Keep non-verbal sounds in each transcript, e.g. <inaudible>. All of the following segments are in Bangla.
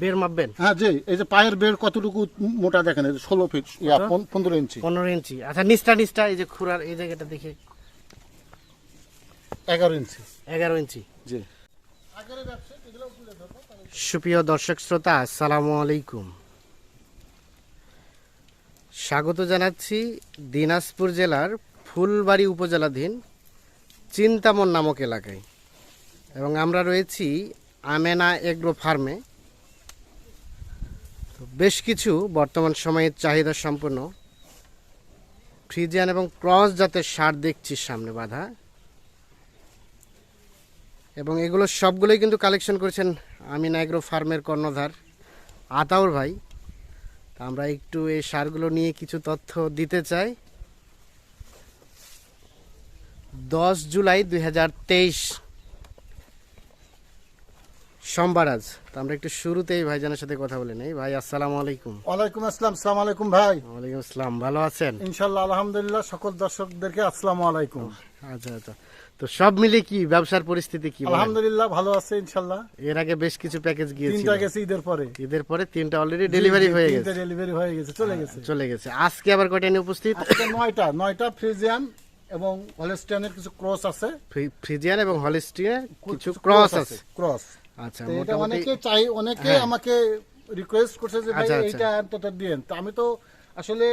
বের মাপবেন? হ্যাঁ জি এই যে পায়ের বের কতটুকু মোটা দেখেন এই যে ষোলো ফিট ইয়া, পনেরো ইঞ্চি। পনেরো ইঞ্চি। আচ্ছা নিচটা নিচটা এই যে খুরার এই জায়গাটা দেখে। এগারো ইঞ্চি। এগারো ইঞ্চি। জি। সুপ্রিয় দর্শক শ্রোতা আসসালামু আলাইকুম। স্বাগত জানাচ্ছি দিনাজপুর জেলার ফুলবাড়ি উপজেলাধীন চিন্তামন নামক এলাকায়। এবং আমরা রয়েছি আমেনা এগ্রো ফার্মে। বেশ কিছু বর্তমান সময়ের চাহিদা সম্পন্ন ফ্রিজিয়ান এবং ক্রস জাতের সার দেখছি সামনে বাঁধা। এবং এগুলো সবগুলোই কিন্তু কালেকশন করেছেন আমিন অ্যাগ্রো ফার্মের কর্ণধার আতাউর ভাই। আমরা একটু এই সারগুলো নিয়ে কিছু তথ্য দিতে চাই। দশ জুলাই দুই হাজার তেইশ সোমবার আজ তো আমরা একটু শুরুতেই ভাইজানের সাথে কথা বলে নেই। ভাই আসসালামু আলাইকুম। ওয়ালাইকুম আসসালাম সালাম আলাইকুম ভাই। ওয়ালাইকুম আসসালাম ভালো আছেন? ইনশাল্লাহ আলহামদুলিল্লাহ সকল দর্শকদেরকে আসসালামু আলাইকুম। আচ্ছা আচ্ছা। তো সব মিলে কি ব্যবসার পরিস্থিতি কি আলহামদুলিল্লাহ ভালো আছে ইনশাল্লাহ এর আগে বেশ কিছু প্যাকেজ গিয়েছিল। তিনটা গেছে ঈদের পরে। ঈদের পরে তিনটা অলরেডি ডেলিভারি হয়ে গেছে। ডেলিভারি হয়ে গেছে চলে গেছে। চলে গেছে। আজকে আবার কয়টা নিয়ে উপস্থিত? আজকে নয়টা নয়টা ফ্রিজিয়ান এবং হলেস্টিয়ানের কিছু ক্রস আছে। ফ্রিজিয়ান এবং হলিস্টিনের কিছু ক্রস আছে ক্রস। আচ্ছা এটা অনেকে চাই অনেকে হ্যাঁ। আমাকে রিকোয়েস্ট করছে যে ভাই আচ্ছা, আচ্ছা। এইটা অন্তত দিয়েন তো আমি তো আসলে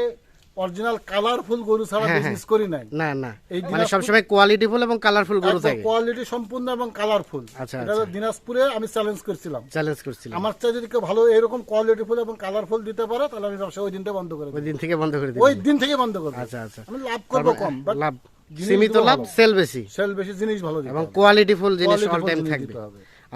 অরিজিনাল কালারফুল গরু ছাড়া হ্যাঁ, বিজনেস করি নাই। না না। মানে সবসময় কোয়ালিটিফুল এবং কালারফুল গরু থাকে। কোয়ালিটি সম্পূর্ণ এবং কালারফুল আচ্ছা, এটা। দিনাজপুরে আমি চ্যালেঞ্জ করছিলাম। চ্যালেঞ্জ করছিলাম। আমার চাই যদি কেউ ভালো এরকম কোয়ালিটিফুল এবং কালারফুল দিতে পারে তাহলে আমি ব্যবসা ওই দিনটা বন্ধ করে ওই দিন থেকে বন্ধ করে ওই দিন থেকে বন্ধ করব আচ্ছা আচ্ছা। আমি লাভ করব কম লাভ। সীমিত লাভ। সেল বেশি। সেল বেশি জিনিস ভালো এবং। কোয়ালিটিফুল জিনিস অল টাইম থাকবে।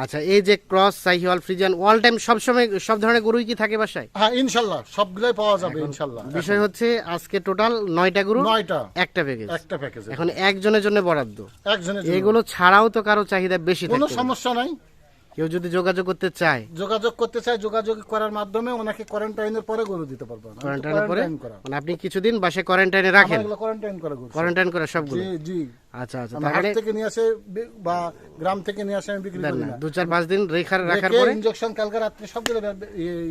আচ্ছা এই যে cross Sahiwal Friesian all time সবসময় সব ধরনের গরুই কি থাকে বাসায়? হ্যাঁ ইনশাল্লাহ সবগুলাই পাওয়া যাবে ইনশাল্লাহ। বিষয় হচ্ছে আজকে টোটাল নয়টা গরু নয়টা। একটা প্যাকেজ একটা প্যাকেজ এখন একজনের জন্য বরাদ্দ। একজনের জন্য। এগুলো ছাড়াও তো কারও চাহিদা বেশি কোনো সমস্যা নাই। কেউ যদি যোগাযোগ করতে চায়। যোগাযোগ করতে চায় যোগাযোগ করার মাধ্যমে ওনাকে কোয়ারেন্টাইনের পরে গরু দিতে পারব। কোয়ারেন্টাইনের পরে? মানে আপনি কিছুদিন বাসে কোয়ারেন্টাইনে রাখেন? কোয়ারেন্টাইন করা গরু। কোয়ারেন্টাইন করে সবগুলো? জি জি। আচ্ছা আচ্ছা তাহলে থেকে নিয়ে আসে বা গ্রাম থেকে নিয়ে আসে আমি বিক্রি করি না দু চার পাঁচ দিন রেখার রাখার পরে? ইনজেকশন কালকে রাত্রে সবগুলো ইয়ে-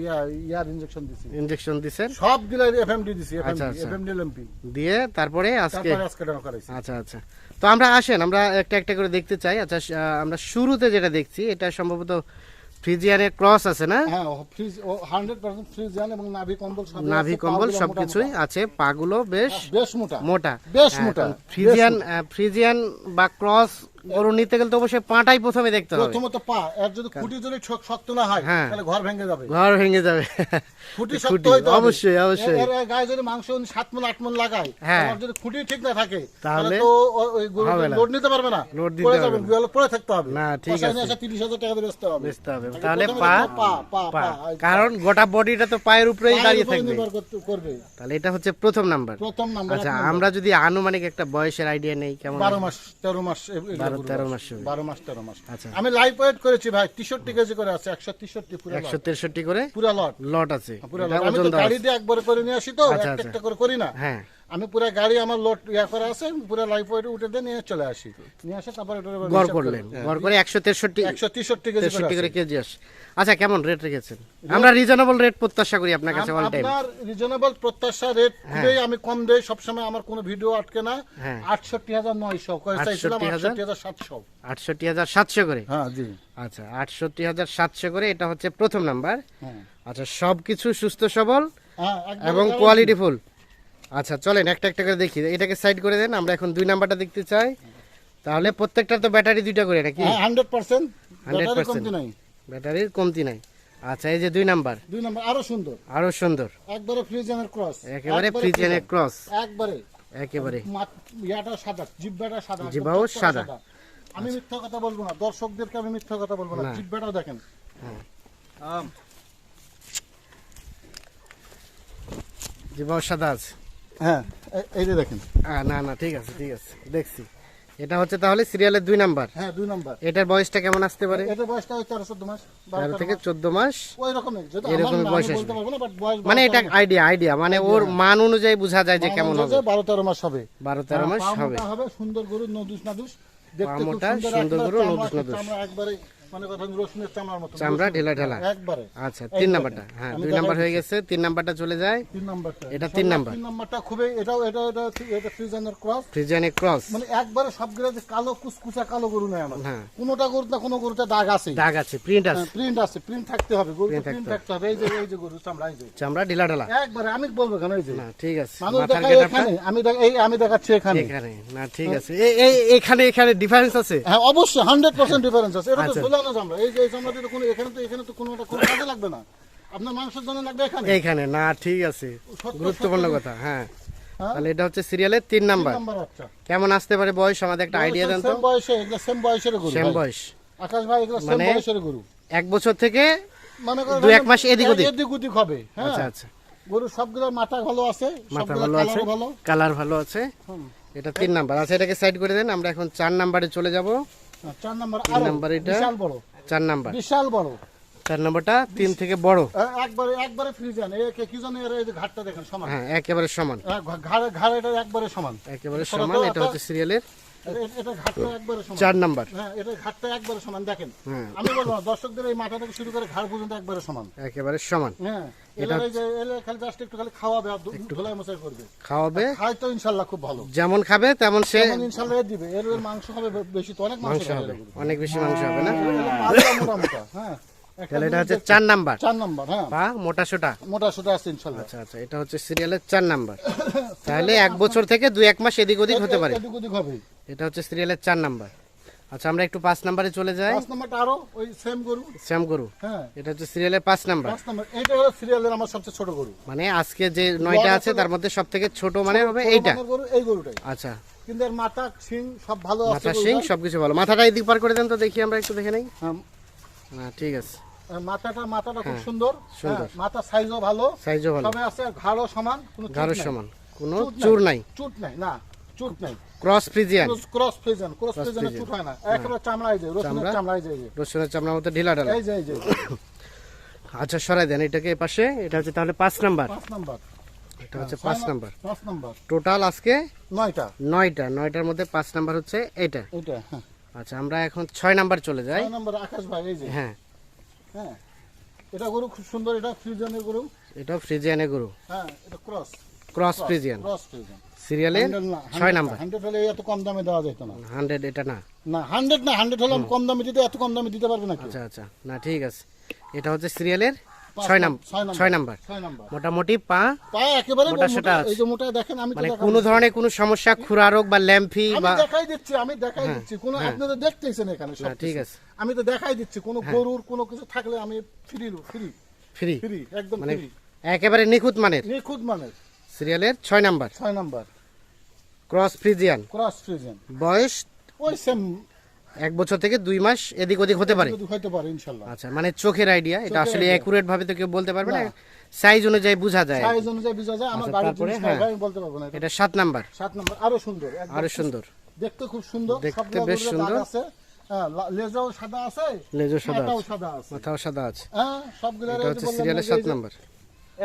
ইয়ার ইনজেকশন দিছি। ইনজেকশন দিছেন? সবগুলো এফএমডি দিছি এফএমডি। এফএমডি এলএমপি দিয়ে তারপরে আজকে আজকে টাকা করাইছি আচ্ছা আচ্ছা। তো আমরা আসেন আমরা একটা একটা করে দেখতে চাই। আচ্ছা আমরা শুরুতে যেটা দেখছি এটা সম্ভবত ফ্রিজিয়ানের ক্রস আছে না? হ্যাঁ ফ্রিজ 100% ফ্রিজ জান এবং নাভি কম্বল সব নাভি কম্বল সবকিছুই আছে পাগুলো বেশ বেশ মোটা। মোটা। বেশ হ্যাঁ, মোটা, ফ্রিজিয়ান ফ্রিজিয়ান বা ক্রস গরু নিতে গেলে তো অবশ্যই পাটাই প্রথমে দেখতে হবে। প্রথমত পা এর যদি খুঁটি যদি শক্ত না হয় হ্যাঁ। তাহলে ঘর ভেঙে যাবে। ঘর ভেঙে যাবে। খুঁটি শক্ত হইতে হবে। অবশ্যই অবশ্যই। এর- গায়ে যদি মাংস উনি সাত মন আট মন লাগায় হ্যাঁ। আমার যদি খুঁটি ঠিক না থাকে তাহলে তো ওই গরু লোড নিতে পারবে না। লোড দিতে পড়ে থাকতে হবে। না, ঠিক আছে। এসে 30,000 টাকা বেচতে হবে। বেচতে হবে। তাহলে পা পা পা কারণ গোটা বডিটা তো পায়ের উপরেই দাঁড়িয়ে থাকবে। করবে। তাহলে এটা হচ্ছে প্রথম নাম্বার প্রথম নাম্বার আচ্ছা আমরা যদি আনুমানিক একটা বয়সের আইডিয়া নেই কেমন বারো মাস তেরো মাস তেরো মাস বারো মাস তেরো মাস। আচ্ছা। আমি লাইভ ওয়েট করেছি ভাই তেষট্টি কেজি করে আছে একশো তেষট্টি পুরো একশো তেষট্টি করে পুরা লট লট আছে। দেওয়া গাড়ি দিয়ে একবার করে নিয়ে আসি তো আচ্ছা, আচ্ছা। একটা করে করি না। হ্যাঁ। আমি পুরো গাড়ি আমার লোড ইয়া করা আছে পুরো লাইফ ওয়েটে উঠে দিয়ে নিয়ে চলে আসি। নিয়ে আসে তারপর গড় করলেন। গড় করে একশো তেষট্টি একশো তেষট্টি কেজি তেষট্টি করে কেজি আসে। আচ্ছা কেমন রেট রেখেছেন? আমরা রিজনেবল রেট প্রত্যাশা করি আপনার কাছে অল টাইম আপনার রিজনেবল প্রত্যাশা রেট খুবই আমি কম দেই সবসময় আমার কোনো ভিডিও আটকে না। হ্যাঁ। আটষট্টি হাজার নয়শো চাইছিলাম 68,000 আটষট্টি হাজার সাতশো। আটষট্টি হাজার সাতশো করে? হ্যাঁ জি। আচ্ছা আটষট্টি হাজার সাতশো করে এটা হচ্ছে প্রথম নাম্বার হ্যাঁ। আচ্ছা সবকিছু সুস্থ সবল হ্যাঁ এবং guarantee। আচ্ছা চলেন একটা একটা করে দেখি। এটাকে সাইড করে দেন আমরা এখন দুই নাম্বারটা দেখতে চাই। তাহলে প্রত্যেকটা তো ব্যাটারি দুইটা করে নাকি? হ্যাঁ হান্ড্রেড পার্সেন্ট 100% কমতি নাই। ব্যাটারির কমতি নাই। আচ্ছা এই যে দুই নাম্বার দুই নম্বর আরও সুন্দর। আরও সুন্দর। একবারে ফ্রিজেনের ক্রস একেবারে ফ্রিজিয়ানের ক্রস একবারে। একেবারে। ইয়াটা সাদা জিব্বাটা সাদা চকচকে সাদা। আমি মিথ্যা কথা বলব না। দর্শকদেরকে আমি মিথ্যা কথা বলব না। জিব্বাটাও দেখেন। আম, জীবাও সাদা আছে। হ্যাঁ এই যে দেখেন। না না ঠিক আছে ঠিক আছে দেখছি। এটা হচ্ছে তাহলে সিরিয়ালের দুই নাম্বার। হ্যাঁ দুই নম্বর। এটার বয়সটা কেমন আসতে পারে? এটা বয়সটা ওই তেরো চোদ্দ মাস থেকে ওই রকমের যদি এরকমই বয়স আসবে। মানে এটা আইডিয়া আইডিয়া মানে ওর মান অনুযায়ী বোঝা যায় যে কেমন হবে। মনে হয় বারো তেরো মাস হবে। বারো তেরো মাস হবে। হবে সুন্দর গরু নদুস নাদুস। দেখতে খুব সুন্দর সুন্দর গরু, নদুস নাদুস। একবারে মানে কথা রসুনের চামড়ার মতো চামড়া ঢেলা ঢেলা। একবারে। আচ্ছা তিন নাম্বারটা হ্যাঁ আমি দুই নাম্বার হয়ে গেছে তিন নাম্বারটা চলে যায়। তিন নাম্বারটা। এটা তিন নাম্বার। তিন নাম্বারটা খুবই এটাও এটা এটা এটা ফ্রিজানের ক্রস। ফ্রিজিয়ানি ক্রস। মানে একবারে সবগুলো যে কালো কুচকুচা কালো গরু নয় আমার হ্যাঁ। কোনোটা গরু কোনো গরুতে দাগ আছে দাগ আছে প্রিন্ট আছে। প্রিন্ট আছে প্রিন্ট থাকতে হবে। গরু প্রিন্ট থাকতে থাকতে হবে। এই যে এই যে গরু চামড়া এই যে। চামড়া ঢিলা ঢালা। একবারে আমি বলব কেন এই যে। না ঠিক আছে। মানুষ এখানে আমি এই আমি দেখাচ্ছি এখানে। এখানে না ঠিক আছে। এই এখানে এখানে ডিফারেন্স আছে? হ্যাঁ অবশ্যই হান্ড্রেড পার্সেন্ট ডিফারেন্স আছে। এটা তো ঝুলানো চামড়া এই যে এই চামড়াটা তো কোনো এখানে তো এখানে তো কোনো একটা কোনো কাজে লাগবে না। আপনার মাংসের জন্য লাগবে এখানে? এইখানে না ঠিক আছে। গুরুত্বপূর্ণ কথা হ্যাঁ। হ্যাঁ? তাহলে এটা হচ্ছে সিরিয়ালের তিন নাম্বার। আচ্ছা। কেমন আসতে পারে বয়স? আমাদের একটা আইডিয়া দেন তো। বয়সে এগুলো সেম বয়সের গরু সেম বয়স। আকাশ ভাই এগুলো সেম মানে- বয়সের গরু। এক বছর থেকে মানে করেন দু এক মাস এদিক ওদিক। এদিক ওদিক হবে হ্যাঁ। আচ্ছা আচ্ছা। গরু মাথা ভালো আছে মাথা ভালো আছে কালার ভালো আছে। এটা তিন নাম্বার। আচ্ছা এটাকে সাইড করে দেন আমরা এখন চার নাম্বারে চলে যাব। চার নাম্বার আরও নাম্বার এটা। বিশাল বড়। চার নাম্বার। বিশাল বড়। চার নাম্বারটা তিন থেকে বড়। একবারে একবারে ফ্রিজান একে কি জানি এর ঘাটটা দেখেন সমান। হ্যাঁ একেবারে সমান। ঘাড় ঘা- ঘাড়ে এটা একবারে সমান। একেবারে সমান এটা হচ্ছে সিরিয়ালের এটা চার নাম্বার। হ্যাঁ এটা ঘাটটা একবারে সমান। দেখেন হ্যাঁ। আমি বলব দর্শকদের এই মাথা থেকে শুরু করে ঘাড় পর্যন্ত একবারে সমান। একেবারে সমান। হ্যাঁ এলে খালি জাস্ট একটু খালি খাওয়াবে আর ধু- ধুলাই মশাই করবে। খাওয়াবে। খাই তো ইনশাল্লাহ খুব ভালো। যেমন খাবে তেমন সে দিবে। এর মাংস হবে বেশি তো অনেক মাংস হবে। অনেক বেশি মাংস হবে না? মোটা মোটা হ্যাঁ। একটা তাহলে এটা হচ্ছে চার নাম্বার। চার নাম্বার হ্যাঁ। বা মোটা সোটা মোটা সোটা আছে ইনশাল্লাহ। আচ্ছা আচ্ছা এটা হচ্ছে সিরিয়ালের চার নাম্বার। <laughs> তাহলে এক বছর থেকে দুই এক মাস এদিক ওদিক হতে পারে। এদিক ওদিক হবে। এটা হচ্ছে সিরিয়ালের চার নাম্বার। আচ্ছা আমরা একটু পাঁচ নাম্বারে চলে যাই। পাঁচ নাম্বারটা আরও ওই সেম গরু? শ্যাম গরু। হ্যাঁ। এটা হচ্ছে সিরিয়ালের পাঁচ নাম্বার। পাঁচ নাম্বার। এইটা হলো সিরিয়ালের আমার সবচেয়ে ছোট গরু। মানে আজকে যে নয়টা আছে তার মধ্যে সব থেকে ছোট মানে হবে এইটা। গরু এই গরুটাই। আচ্ছা। কিন্তু এর মাথা সিং সব ভালো আছে মাথা সিং সবকিছু ভালো। মাথাটা এদিক পার করে দেন তো দেখি আমরা একটু দেখে নেই। হ্যাঁ, হ্যাঁ ঠিক আছে। মাথাটা মাথাটা খুব সুন্দর। সুন্দর। হ্যাঁ, মাথা সাইজও ভালো। সাইজও ভালো। তবে আছে ঘাড়ও সমান কোনো নাই। সমান। কোনো চুর নাই। চুট নাই না চুট নাই। Cross Friesian cross Friesian cross চুট হয় না। একেবারে চামড়াই যায় রসুনের চামড়া? এই যে। রসুনের চামড়ার মতো ঢিলা ঢালা। এই যে এই যে আচ্ছা সরাই দেন এটাকে পাশে এটা হচ্ছে তাহলে পাঁচ নাম্বার। পাঁচ নাম্বার। এটা হচ্ছে পাঁচ নাম- নাম্বার। পাঁচ নাম্বার। টোটাল আজকে নয়টা। নয়টা। নয়টার মধ্যে পাঁচ নাম্বার হচ্ছে এটা। এটা হ্যাঁ। আচ্ছা আমরা এখন ছয় নাম্বার চলে যাই। নাম্বার আকাশ ভাই এই যে। হ্যাঁ। হ্যাঁ। এটা গরু খুব সুন্দর এটা ফ্রিজিয়ানের গরু। এটা ফ্রিজিয়ানের গরু। হ্যাঁ এটা cross. Cross Friesian. Cross Friesian. সিরিয়ালের ছয় নাম্বার। হান্ড্রেড হলে এত কম দামে দেওয়া যেত না। এটা না। না হান্ড্রেড না হান্ড্রেড হলে কম দামে দিতে এত কম দামে দিতে পারবে না আচ্ছা আচ্ছা। না ঠিক আছে। এটা হচ্ছে সিরিয়ালের ছয় নাম্বার ছয় নাম্বার। মোটামুটি পা পায়ে একেবারে মোটা মোটা- এই যে মোটা দেখেন আমি মানে কোনো ধরনের কোনো সমস্যা খুরা রোগ বা ল্যাম্ফি বা দেখাই দিচ্ছি আমি দেখাই দিচ্ছি। কোন আপনি দেখতেছেন এখানে সব ঠিক আছে। আমি তো দেখাই দিচ্ছি কোন গরুর কোনো কিছু থাকলে আমি ফ্রি ফ্রি ফ্রি ফ্রি একদম মানে ফ্রি একেবারে নিখুঁত মানের? নিখুঁত মানের। সিরিয়ালের ছয় নাম্বার। ছয় number. Cross Friesian. Cross Friesian বয়স? ওই সেম এক বছর থেকে দুই মাস এদিক ওদিক হতে পারে? আচ্ছা মানে চোখের আইডিয়া এটা আসলে অ্যাকুরেট ভাবে তো কেউ বলতে পারবে না। সাইজ অনুযায়ী বোঝা যায়। সাইজ অনুযায়ী বুঝা যায় আমার আচ্ছা, বাড়ির জিনিস হ্যাঁ। আমি বলতে পারব না এটা। এটা সাত নাম্বার। সাত নাম্বার আরও সুন্দর আরও সুন্দর। দেখতে খুব সুন্দর দেখতে বেশ সুন্দর। আছে। হ্যাঁ সাদা আছে লেজও সাদা আছে। সাদা আছে। মাথাও সাদা আছে। হ্যাঁ সবগুলো এটা হচ্ছে সিরিয়ালের সাত নাম্বার।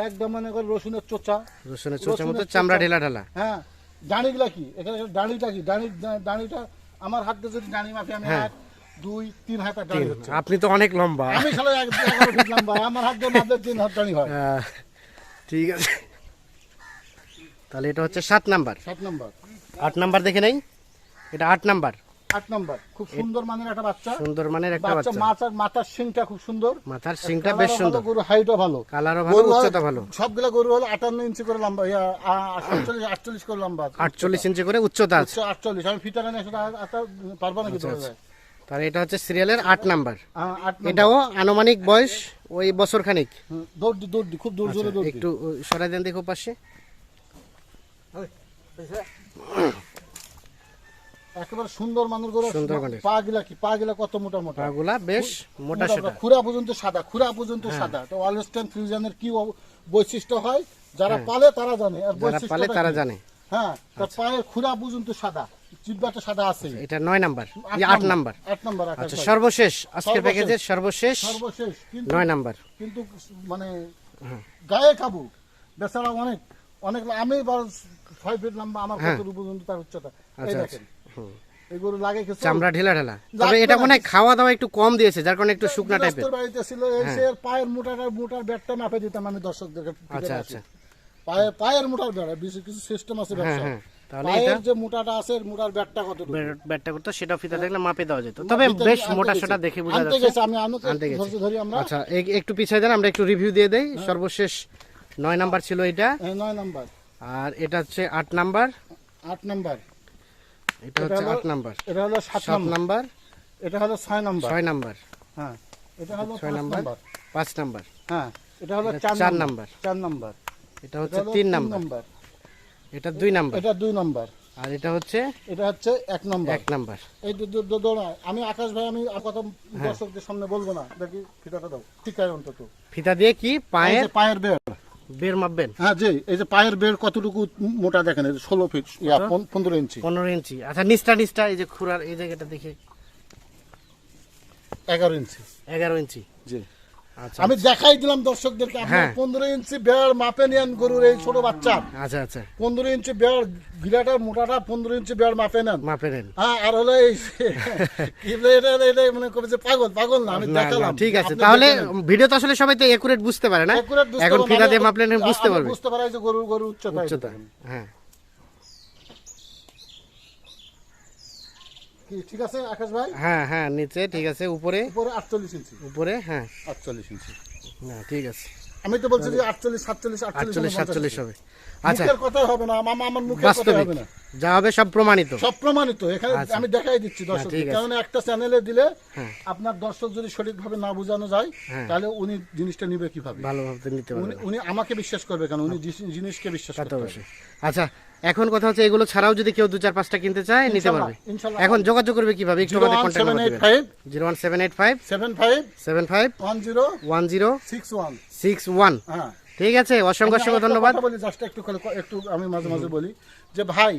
একদম মানে করে রসুনের চোচা। রসুনের চোচার মতো চামড়া ঢেলা ঢালা। হ্যাঁ ডাঁড়িগুলা কি? এখানে ডাঁড়িটা কি? ডাঁড়ি ডাঁড়িটা আমার হাতে যদি ডানি মাপি আমি হ্যাঁ। এক দুই তিন হাত ডানি হচ্ছে। আপনি তো অনেক লম্বা। আমি সালে এক এগারো ফিট লম্বা আমার হাত দিয়ে মাপলে তিন হাত ডানি হয়। আহ, ঠিক আছে। তাহলে এটা হচ্ছে সাত নাম্বার। সাত নাম্বার। আট নাম্বার দেখে নেই? এটা আট নাম্বার। আট নাম্বার। খুব সুন্দর মানের একটা বাচ্চা। সুন্দর মানের একটা বাচ্চা মাথার মাথার সিংটা খুব সুন্দর। মাথার সিংটা বেশ সুন্দর। গরু হাইটও ভালো। কালারও ভালো উচ্চতা ভালো। সবগুলা গরু হলো ইঞ্চি করে লম্বা ইয়া, আ- আটচল্লিশ আটচল্লিশ করে লম্বা আটচল্লিশ ইঞ্চি করে উচ্চতা আছে। আমি সেটা পারব ধরে তাহলে এটা হচ্ছে সিরিয়ালের আট নাম্বার। এটাও আনুমানিক বয়স ওই বছর খানিক খুব দূর জোরে দি। একটু সরাই দেন দেখো পাশে। একেবারে সুন্দর মানুষ গরু সুন্দর পা গিলা কি? পা গিলা কত মোটা মোটা? পাগুলা বেশ মোটা মোটা সেটা। খুরা পর্যন্ত সাদা খুরা পর্যন্ত সাদা। তো অলস্টেন ফিউশনের কি বৈশিষ্ট্য হয়? যারা পালে তারা জানে। আর যারা পালে তারা জানে। হ্যাঁ তার পায়ের খুরা পর্যন্ত সাদা। জিব্বাটা সাদা আছে। এটা নয় নাম্বার। নাম্বার। আট নাম্বার আচ্ছা সর্বশেষ আজকের সর্বশেষ। প্যাকেজের সর্বশেষ নাম্বার। কিন্তু মানে গায়ে কাবু। বেচারা অনেক অনেক আমি ছয় ফিট লম্বা আমার হ্যাঁ। কত পর্যন্ত তার উচ্চতা? এই দেখেন। এই লাগে কিছু চামড়া ঢেলা ঢেলা। তবে এটা। মনে খাওয়া দাওয়া একটু কম দিয়েছে যার কারণে একটু শুকনা টাইপের বাড়িতে ছিল এসে এর পায়ের মোটাটার মোটার ব্যাটটা মাপে দিতাম আমি দর্শকদেরকে আচ্ছা আচ্ছা। পায়ে পায়ের মোটার ব্যাট বেশি কিছু সিস্টেম আছে হ্যাঁ ব্যবসা হ্যাঁ। তাহলে এটা যে মোটাটা আছে মোটার ব্যাটটা সেটা ফিতা দেখলে মাপে দেওয়া যেত। তবে বেশ মোটা। দেখে বোঝা যাচ্ছে। আমি আনতে আনতে গেছি। ধরি আমরা। আচ্ছা একটু পিছিয়ে দেন আমরা একটু রিভিউ দিয়ে দেই। সর্বশেষ নয় নাম্বার ছিল এটা। নয় নাম্বার। আর এটা হচ্ছে আট নাম্বার। আট নাম্বার। এটা হচ্ছে আট নাম্বার। এটা হলো সাত নাম্বার। এটা হলো ছয় নাম্বার। ছয় নাম্বার। হ্যাঁ এটা হলো ছয় নাম্বার। নাম্বার। পাঁচ নাম্বার। হ্যাঁ এটা হলো চার নাম্বার। নাম্বার। চার নাম্বার। এটা হচ্ছে তিন নাম্বার। এটা দুই নাম্বার। এটা দুই নাম্বার। আর এটা হচ্ছে এটা হচ্ছে এক নাম্বার। এক নাম্বার। এই দু- দু- দু- আমি আকাশ ভাই আমি কথা হ্যাঁ। দর্শকদের সামনে বলব না। দেখি ফিতাটা দাও। ঠিক আছে অন্তত। ফিতা দিয়ে কি? পায়ের পায়ের বেড় বের মাপবেন? হ্যাঁ জি এই যে পায়ের বের কতটুকু মোটা দেখেন এই যে ষোলো ফিট ইয়া পনেরো ইঞ্চি। পনেরো ইঞ্চি। আচ্ছা নিচটা নিচটা এই যে খুরার এই জায়গাটা দেখে। এগারো ইঞ্চি। এগারো ইঞ্চি। জি। আমি দেখাই দিলাম দর্শকদেরকে আপনার হ্যাঁ। পনেরো ইঞ্চি বেড় মাপে নেন গরুর এই ছোট বাচ্চা। আচ্ছা আচ্ছা। পনেরো ইঞ্চি বেড় গিরাটার মোটাটা পনেরো ইঞ্চি বেড় মাপে নেন। মাপে নেন। হ্যাঁ আর হলো এই <laughs> এটা মনে করবে যে পাগল পাগল না আমি দেখালাম। ঠিক আছে। তাহলে ভিডিও তো আসলে সবাই তো একুরেট বুঝতে পারে না? এখন ফিতা দিয়ে মাপলে না বুঝতে পারবে। বুঝতে পারা যে গরুর গরুর উচ্চতা উচ্চতা হ্যাঁ। কি ঠিক আছে আকাশ ভাই? হ্যাঁ হ্যাঁ নিচে ঠিক আছে উপরে। উপরে আটচল্লিশ ইঞ্চি। উপরে হ্যাঁ। আটচল্লিশ ইঞ্চি। না ঠিক আছে। আমি তো বলছি যে আটচল্লিশ সাতচল্লিশ আটচল্লিশ সাতচল্লিশ হবে। আচ্ছা। কথা হবে না আমার আমার কথা হবে না। যা হবে সব প্রমাণিত। সব প্রমাণিত। এখানে আচ্ছা। আমি দেখাই দিচ্ছি দর্শক কারণ একটা চ্যানেলে দিলে হ্যাঁ। আপনার দর্শক যদি সঠিকভাবে না বোঝানো যায় হ্যাঁ। তাহলে উনি জিনিসটা নিবে কীভাবে? ভালোভাবে নিতে পারবে। উনি আমাকে বিশ্বাস করবে কেন উনি জিনিস- জিনিসকে বিশ্বাস করতে হবে। আচ্ছা এখন কথা হচ্ছে এগুলো ছাড়াও যদি কেউ দু চার পাঁচটা কিনতে চায় নিতে পারবে। এখন যোগাযোগ করবে কীভাবে? একটু আমাদের কন্ট্যাক্ট নাম্বার দিবেন। Five. Zero one seven eight five. Seven five. Seven five. One zero. One zero. Six one. Six one. হ্যাঁ। ঠিক আছে অসংখ্য অসংখ্য ধন্যবাদ। বলি জাস্ট একটু একটু আমি মাঝে মাঝে বলি যে ভাই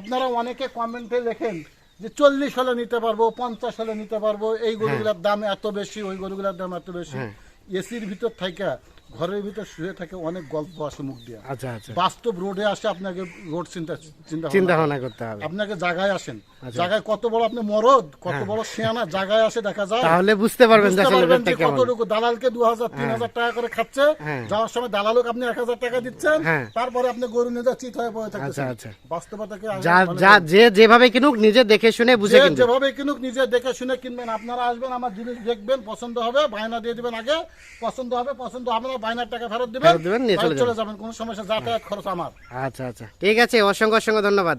আপনারা অনেকে কমেন্টে লেখেন যে চল্লিশ হলে নিতে পারব পঞ্চাশ হলে নিতে পারব এই গরুগুলোর দাম এত বেশি ওই গরুগুলোর দাম এত বেশি। হ্যাঁ। এসির ভিতর থাকা ঘরের ভিতর শুয়ে থাকে অনেক গল্প আসে মুখ দিয়ে। আচ্ছা আচ্ছা। বাস্তব রোডে আসে আপনাকে রোড চিন্তা চিন্তা চিন্তা ভাবনা করতে হবে। আপনাকে জায়গায় আসেন। আচ্ছা। জায়গায় কত বড় আপনি মরদ কত বড় শিয়ানা জায়গায় আসে দেখা যায়। তাহলে বুঝতে পারবেন যে যে কতটুকু দালালকে দু হাজার তিন হাজার টাকা করে খাচ্ছে। হ্যাঁ। যাওয়ার সময় দালালক আপনি এক হাজার টাকা দিচ্ছেন। হ্যাঁ। তারপরে আপনি গরু নিয়ে যা চিত হয়ে পড়ে থাকতেছেন। আচ্ছা, আচ্ছা। বাস্তবতাকে যা মানে যে যেভাবে কিনুক নিজে দেখে শুনে বুঝে যে কিনবে। যেভাবে কিনুক নিজে দেখে শুনে কিনবেন। আপনারা আসবেন আমার জিনিস দেখবেন পছন্দ হবে বায়না দিয়ে দিবেন আগে। পছন্দ হবে পছন্দ হবে না বায়নার টাকা ফেরত দিবেন ফেরত দিবেন, নিয়ে চলে চলে যাবেন কোনো সমস্যা যাতায়াত খরচ আমার। আচ্ছা আচ্ছা। ঠিক আছে অসংখ্য অসংখ্য ধন্যবাদ।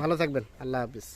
ভালো থাকবেন। আল্লাহ হাফিজ।